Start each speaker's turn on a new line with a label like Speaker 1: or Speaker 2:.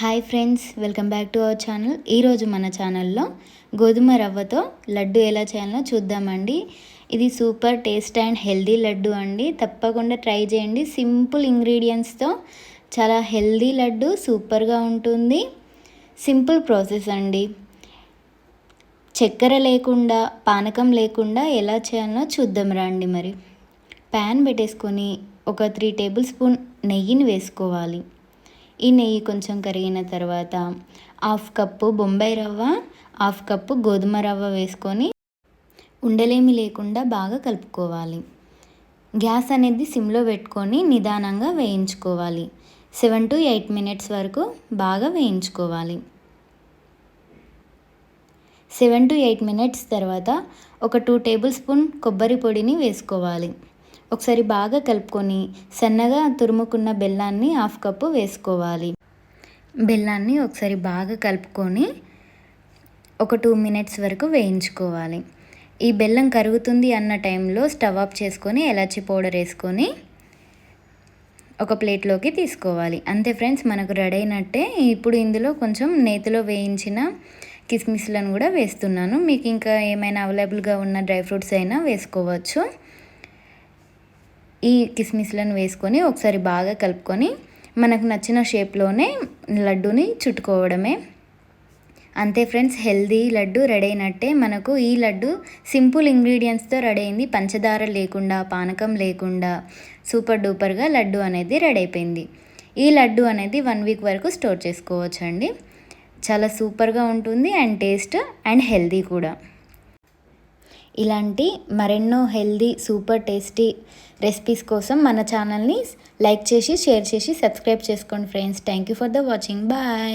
Speaker 1: Hi friends welcome back to our channel ఈరోజు మన ఛానల్లో గోధుమ రవ్వతో లడ్డు ఎలా చేయాలో చూద్దామండి. ఇది super taste and healthy laddu అండి. తప్పకుండా ట్రై చేయండి. సింపుల్ ఇంగ్రీడియంట్స్తో చాలా హెల్దీ లడ్డు సూపర్గా ఉంటుంది. సింపుల్ ప్రాసెస్ అండి. చక్కెర లేకుండా పానకం లేకుండా ఎలా చేయాలో చూద్దాం రండి మరి. ప్యాన్ పెట్టేసుకొని ఒక త్రీ టేబుల్ స్పూన్ నెయ్యిని వేసుకోవాలి. ఈ నెయ్యి కొంచెం కరిగిన తర్వాత హాఫ్ కప్పు బొంబాయి రవ్వ హాఫ్ కప్పు గోధుమ రవ్వ వేసుకొని ఉండలేమి లేకుండా బాగా కలుపుకోవాలి. గ్యాస్ అనేది సిమ్లో పెట్టుకొని నిదానంగా వేయించుకోవాలి. సెవెన్ టు ఎయిట్ మినిట్స్ వరకు బాగా వేయించుకోవాలి. సెవెన్ టు ఎయిట్ మినిట్స్ తర్వాత ఒక టూ టేబుల్ స్పూన్ కొబ్బరి పొడిని వేసుకోవాలి. ఒకసారి బాగా కలుపుకొని సన్నగా తురుముకున్న బెల్లాన్ని హాఫ్ కప్పు వేసుకోవాలి. బెల్లాన్ని ఒకసారి బాగా కలుపుకొని ఒక టూ మినిట్స్ వరకు వేయించుకోవాలి. ఈ బెల్లం కరుగుతుంది అన్న టైంలో స్టవ్ ఆఫ్ చేసుకొని ఎలాచి పౌడర్ వేసుకొని ఒక ప్లేట్లోకి తీసుకోవాలి. అంతే ఫ్రెండ్స్ మనకు రెడీ అయినట్టే. ఇప్పుడు ఇందులో కొంచెం నేతిలో వేయించిన కిస్మిస్లను కూడా వేస్తున్నాను. మీకు ఇంకా ఏమైనా అవైలబుల్గా ఉన్న డ్రై ఫ్రూట్స్ అయినా వేసుకోవచ్చు. ఈ కిస్మిస్లను వేసుకొని ఒకసారి బాగా కలుపుకొని మనకు నచ్చిన షేప్లోనే లడ్డూని చుట్టుకోవడమే. అంతే ఫ్రెండ్స్ హెల్దీ లడ్డు రెడీ అయినట్టే మనకు ఈ లడ్డు సింపుల్ ఇంగ్రీడియంట్స్తో రెడీ అయింది. పంచదార లేకుండా పానకం లేకుండా సూపర్ డూపర్గా లడ్డు అనేది రెడీ అయిపోయింది. ఈ లడ్డు అనేది వన్ వీక్ వరకు స్టోర్ చేసుకోవచ్చు అండి చాలా సూపర్గా ఉంటుంది అండ్ టేస్ట్ అండ్ హెల్దీ కూడా. ఇలాంటి మరెన్నో హెల్దీ సూపర్ టేస్టీ రెసిపీస్ కోసం మన ఛానల్ని లైక్ చేసి షేర్ చేసి సబ్స్క్రైబ్ చేసుకోండి friends. Thank you for the watching. Bye.